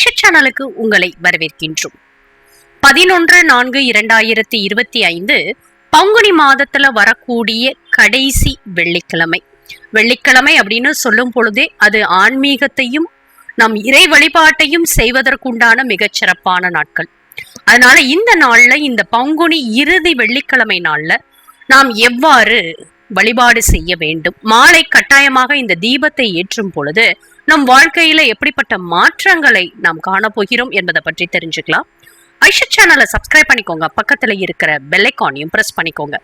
ஐஷா சேனலுக்கு உங்களை வரவேற்கின்றோம். பதினொன்று நான்கு இரண்டாயிரத்தி இருபத்தி ஐந்து பங்குனி மாதத்துல வரக்கூடிய கடைசி வெள்ளிக்கிழமை. வெள்ளிக்கிழமை அப்படின்னு சொல்லும் பொழுதே அது ஆன்மீகத்தையும் நம் இறை வழிபாட்டையும் செய்வதற்குண்டான மிகச்சிறப்பான நாட்கள். அதனால இந்த நாள்ல இந்த பங்குனி இறுதி வெள்ளிக்கிழமை நாள்ல நாம் எவ்வாறு வழிபாடு செய்ய வேண்டும்? மாலை கட்டாயமாக இந்த தீபத்தை ஏற்றும் பொழுது நம் வாழ்க்கையில எப்படிப்பட்ட மாற்றங்களை நாம் காணப்போகிறோம் என்பதை பற்றி தெரிஞ்சுக்கலாம். ஐஷா சேனலை சப்ஸ்கிரைப் பண்ணிக்கோங்க. பக்கத்துல இருக்கிற பெல் ஐக்கானையும் பிரஸ் பண்ணிக்கோங்க.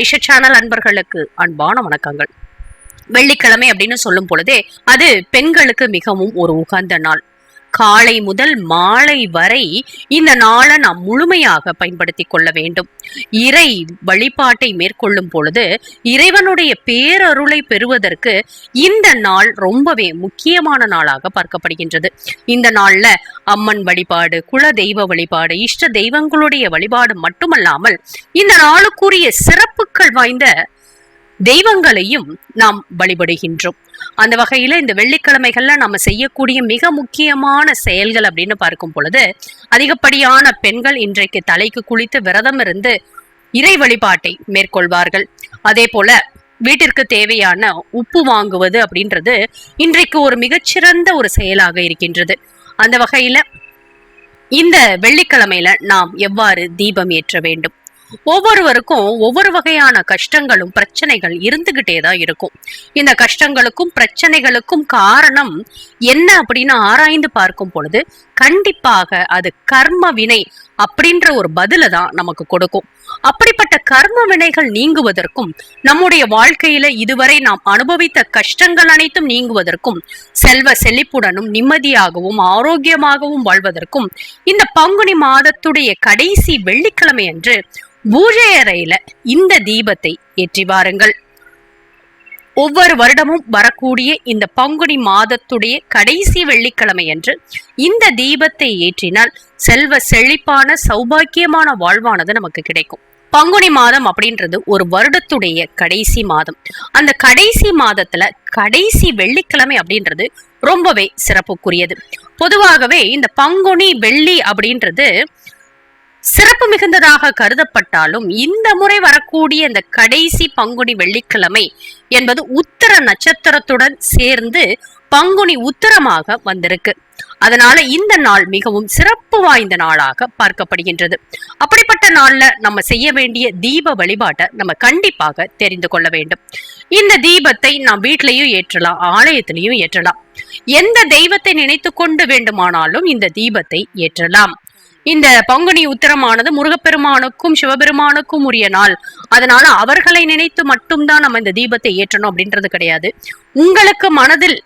ஐஷா சேனல் அன்பர்களுக்கு அன்பான வணக்கங்கள். வெள்ளிக்கிழமை அப்படின்னு சொல்லும் பொழுதே அது பெண்களுக்கு மிகவும் ஒரு உகந்த நாள். காலை முதல் மாலை வரை இந்த நாளை நாம் முழுமையாக பயன்படுத்தி கொள்ள வேண்டும். இறை வழிபாட்டை மேற்கொள்ளும் பொழுது இறைவனுடைய பேரருளை பெறுவதற்கு இந்த நாள் ரொம்பவே முக்கியமான நாளாக பார்க்கப்படுகின்றது. இந்த நாள்ல அம்மன் வழிபாடு குல தெய்வ வழிபாடு இஷ்ட தெய்வங்களுடைய வழிபாடு மட்டுமல்லாமல் இந்த நாளுக்குரிய சிறப்புகள் வாய்ந்த தெய்வங்களையும் நாம் வழிபடுகின்றோம். அந்த வகையில இந்த வெள்ளிக்கிழமைகள்ல நம்ம செய்யக்கூடிய மிக முக்கியமான செயல்கள் அப்படின்னு பார்க்கும் பொழுது அதிகப்படியான பெண்கள் இன்றைக்கு தலைக்கு குளித்து விரதம் இருந்து இறை வழிபாட்டை மேற்கொள்வார்கள். அதே போல வீட்டிற்கு தேவையான உப்பு வாங்குவது அப்படின்றது இன்றைக்கு ஒரு மிகச்சிறந்த ஒரு செயலாக இருக்கின்றது. அந்த வகையில இந்த வெள்ளிக்கிழமையில நாம் எவ்வாறு தீபம் ஏற்ற வேண்டும்? ஒவ்வொருவருக்கும் ஒவ்வொரு வகையான கஷ்டங்களும் பிரச்சனைகள் இருந்துகிட்டே தான் இருக்கும். இந்த கஷ்டங்களுக்கும் பிரச்சனைகளுக்கும் காரணம் என்ன அப்படின்னு ஆராய்ந்து பார்க்கும் பொழுது கண்டிப்பாக அது கர்ம வினை அப்படின்ற ஒரு பதில தான் நமக்கு கொடுக்கும். அப்படிப்பட்ட கர்ம வினைகள் நீங்குவதற்கும் நம்முடைய வாழ்க்கையில இதுவரை நாம் அனுபவித்த கஷ்டங்கள் அனைத்தும் நீங்குவதற்கும் செல்வ செழிப்புடனும் நிம்மதியாகவும் ஆரோக்கியமாகவும் வாழ்வதற்கும் இந்த பங்குனி மாதத்துடைய கடைசி வெள்ளிக்கிழமை அன்று பூஜை அறையில இந்த தீபத்தை ஏற்றி வாருங்கள். ஒவ்வொரு வருடமும் வரக்கூடிய இந்த பங்குனி மாதத்துடைய கடைசி வெள்ளிக்கிழமை அன்று இந்த தீபத்தை ஏற்றினால் செல்வ செழிப்பான சௌபாக்கியமான வாழ்வானது நமக்கு கிடைக்கும். பங்குனி மாதம் அப்படின்றது ஒரு வருடத்துடைய கடைசி மாதம். அந்த கடைசி மாதத்துல கடைசி வெள்ளிக்கிழமை அப்படின்றது ரொம்பவே சிறப்புக்குரியது. பொதுவாகவே இந்த பங்குனி வெள்ளி அப்படின்றது சிறப்பு மிகுந்ததாக கருதப்பட்டாலும் இந்த முறை வரக்கூடிய இந்த கடைசி பங்குனி வெள்ளிக்கிழமை என்பது உத்தர நட்சத்திரத்துடன் சேர்ந்து பங்குனி உத்தரமாக வந்திருக்கு. அதனால இந்த நாள் மிகவும் சிறப்பு வாய்ந்த நாளாக பார்க்கப்படுகின்றது. அப்படிப்பட்ட நாள்ல நம்ம செய்ய வேண்டிய தீப வழிபாட்டை நம்ம கண்டிப்பாக தெரிந்து கொள்ள வேண்டும். இந்த தீபத்தை நாம் வீட்லயும் ஏற்றலாம் ஆலயத்திலையும் ஏற்றலாம். எந்த தெய்வத்தை நினைத்து கொண்டு வேண்டுமானாலும் இந்த தீபத்தை ஏற்றலாம். இந்த பங்குனி உத்தரமானது முருகப்பெருமானுக்கும் சிவபெருமானுக்கும் உரிய நாள். அதனால அவர்களை நினைத்து மட்டும்தான் நம்ம இந்த தீபத்தை ஏற்றணும் அப்படின்றது கிடையாது. உங்களுக்கு மனதில்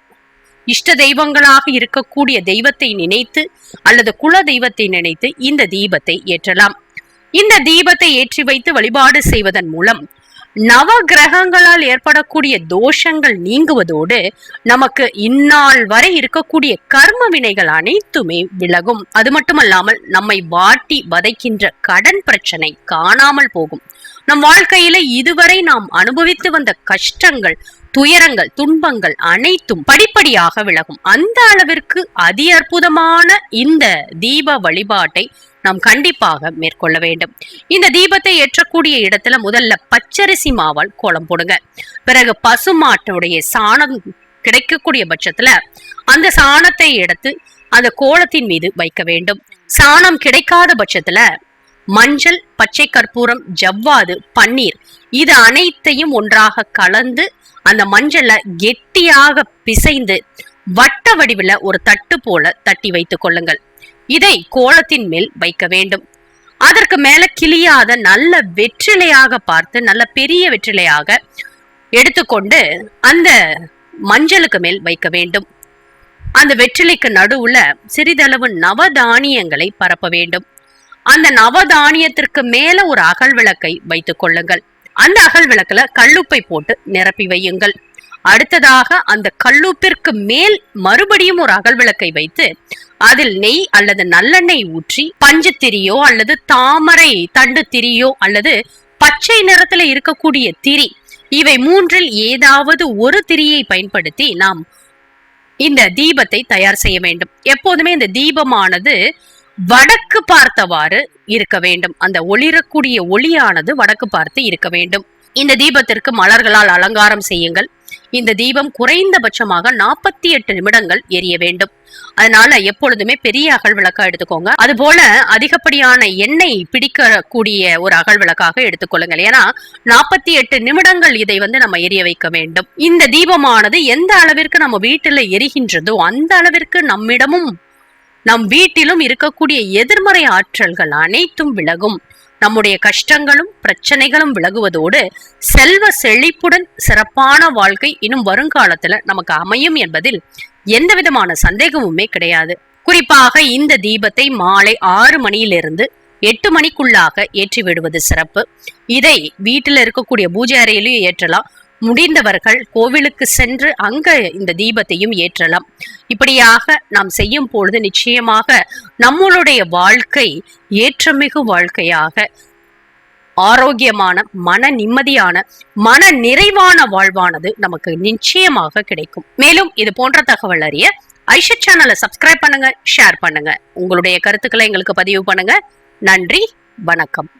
இஷ்ட தெய்வங்களாக இருக்கக்கூடிய தெய்வத்தை நினைத்து அல்லது குல தெய்வத்தை நினைத்து இந்த தீபத்தை ஏற்றலாம். இந்த தீபத்தை ஏற்றி வைத்து வழிபாடு செய்வதன் மூலம் நவ கிரகங்களால் ஏற்படக்கூடிய தோஷங்கள் நீங்குவதோடு நமக்கு இந்நாள் வரை இருக்கக்கூடிய கர்ம வினைகள் அனைத்துமே விலகும். அது மட்டுமல்லாமல் நம்மை வாட்டி வதைக்கின்ற கடன் பிரச்சனை காணாமல் போகும். நம் வாழ்க்கையில இதுவரை நாம் அனுபவித்து வந்த கஷ்டங்கள் துயரங்கள் துன்பங்கள் அனைத்தும் படிப்படியாக விலகும். அந்த அளவிற்கு அதி அற்புதமான இந்த தீப வழிபாட்டை நாம் கண்டிப்பாக மேற்கொள்ள வேண்டும். இந்த தீபத்தை ஏற்றக்கூடிய இடத்துல முதல்ல பச்சரிசி மாவால் கோலம் போடுங்க. பிறகு பசுமாட்டுடைய சாணம் கிடைக்கக்கூடிய பட்சத்துல அந்த சாணத்தை எடுத்து அந்த கோலத்தின் மீது வைக்க வேண்டும். சாணம் கிடைக்காத பட்சத்துல மஞ்சள் பச்சை கற்பூரம் ஜவ்வாது பன்னீர் இது அனைத்தையும் ஒன்றாக கலந்து அந்த மஞ்சளை கெட்டியாக பிசைந்து வட்ட வடிவில் ஒரு தட்டு போல தட்டி வைத்துக் கொள்ளுங்கள். இதை கோலத்தின் மேல் வைக்க வேண்டும். அதற்கு மேல கிளியாத நல்ல வெற்றிலையாக பார்த்து நல்ல பெரிய வெற்றிலையாக எடுத்துக்கொண்டு அந்த மஞ்சளுக்கு மேல் வைக்க வேண்டும். அந்த வெற்றிலைக்கு நடுவுல சிறிதளவு நவதானியங்களை பரப்ப வேண்டும். அந்த நவதானியத்திற்கு மேல ஒரு அகல் விளக்கை வைத்துக் கொள்ளுங்கள். அந்த அகல் விளக்குல கல்லுப்பை போட்டு நிரப்பி வையுங்கள். அடுத்ததாக அந்த கல்லூப்பிற்கு மேல் மறுபடியும் ஒரு அகல் விளக்கை வைத்து அதில் நெய் அல்லது நல்லெண்ணெய் ஊற்றி பஞ்சு திரியோ அல்லது தாமரை தண்டு திரியோ அல்லது பச்சை நிறத்துல இருக்கக்கூடிய திரி இவை மூன்றில் ஏதாவது ஒரு திரியை பயன்படுத்தி நாம் இந்த தீபத்தை தயார் செய்ய வேண்டும். எப்போதுமே இந்த தீபமானது வடக்கு பார்த்தவாறு இருக்க வேண்டும். அந்த ஒளிரக்கூடிய ஒளியானது வடக்கு பார்த்து இருக்க வேண்டும். இந்த தீபத்திற்கு மலர்களால் அலங்காரம் செய்யுங்கள். இந்த தீபம் குறைந்தபட்சமாக நாற்பத்தி எட்டு நிமிடங்கள் எரிய வேண்டும். அதனால எப்பொழுதுமே பெரிய அகல் விளக்கா எடுத்துக்கோங்க. அது போல அதிகப்படியான எண்ணெய் பிடிக்கக்கூடிய ஒரு அகல் விளக்காக எடுத்துக்கொள்ளுங்கள் ஏன்னா நாற்பத்தி எட்டு நிமிடங்கள் இதை வந்து நம்ம எரிய வைக்க வேண்டும். இந்த தீபமானது எந்த அளவிற்கு நம்ம வீட்டுல எரிகின்றதோ அந்த அளவிற்கு நம்மிடமும் நம் வீட்டிலும் இருக்கக்கூடிய எதிர்மறை ஆற்றல்கள் அனைத்தும் விலகும். நம்முடைய கஷ்டங்களும் பிரச்சனைகளும் விலகுவதோடு செல்வ செழிப்புடன் சிறப்பான வாழ்க்கை இன்னும் வருங்காலத்துல நமக்கு அமையும் என்பதில் எந்த விதமான சந்தேகமுமே கிடையாது. குறிப்பாக இந்த தீபத்தை மாலை ஆறு மணியிலிருந்து எட்டு மணிக்குள்ளாக ஏற்றி விடுவது சிறப்பு. இதை வீட்டில் இருக்கக்கூடிய பூஜை அறையிலையும் ஏற்றலாம். முடிந்தவர்கள் கோவிலுக்கு சென்று அங்க இந்த தீபத்தையும் ஏற்றலாம். இப்படியாக நாம் செய்யும் பொழுது நிச்சயமாக நம்மளுடைய வாழ்க்கை ஏற்றமிகு வாழ்க்கையாக ஆரோக்கியமான மன நிம்மதியான மன நிறைவான வாழ்வானது நமக்கு நிச்சயமாக கிடைக்கும். மேலும் இது போன்ற தகவல் அறிய ஐஷத் சேனலை சப்ஸ்கிரைப் பண்ணுங்க ஷேர் பண்ணுங்க. உங்களுடைய கருத்துக்களை எங்களுக்கு பதிவு பண்ணுங்க. நன்றி வணக்கம்.